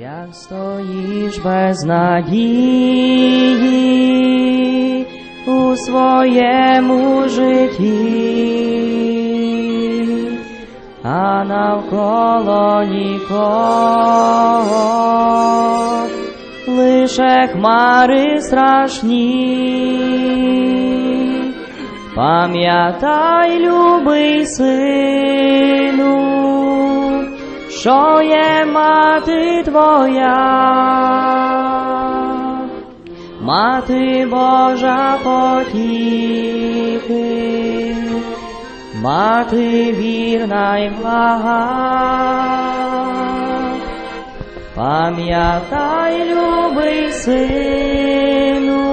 Як стоїш без надії у своєму житті, а навколо нікого, лише хмари страшні. Пам'ятай, любий сину, що є мати твоя, мати Божа потіхи, мати вірна й блага. Пам'ятай, любий сину,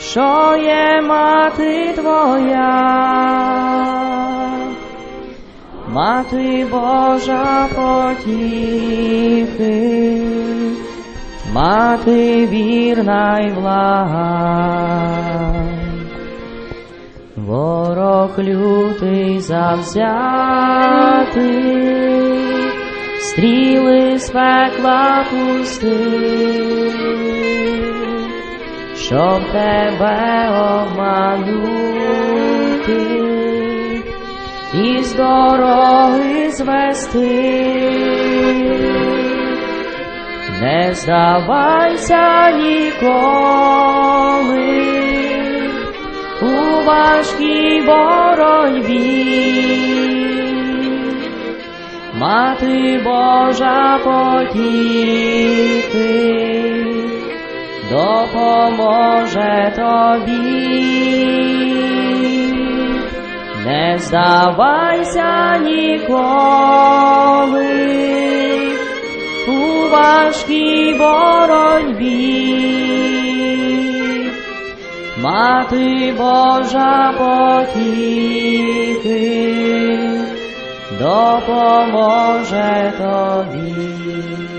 що є мати твоя, мати Божа потіхи, мати вірна й блага. Ворог лютий завзятий, стріли з пекла пустив, щоб тебе обманути і з дороги звести. Не здавайся ніколи у важкій боротьбі. Мати Божа потіхи допоможе тобі. Не здавайся ніколи у важкій боротьбі. Мати Божа потіхи допоможе тобі.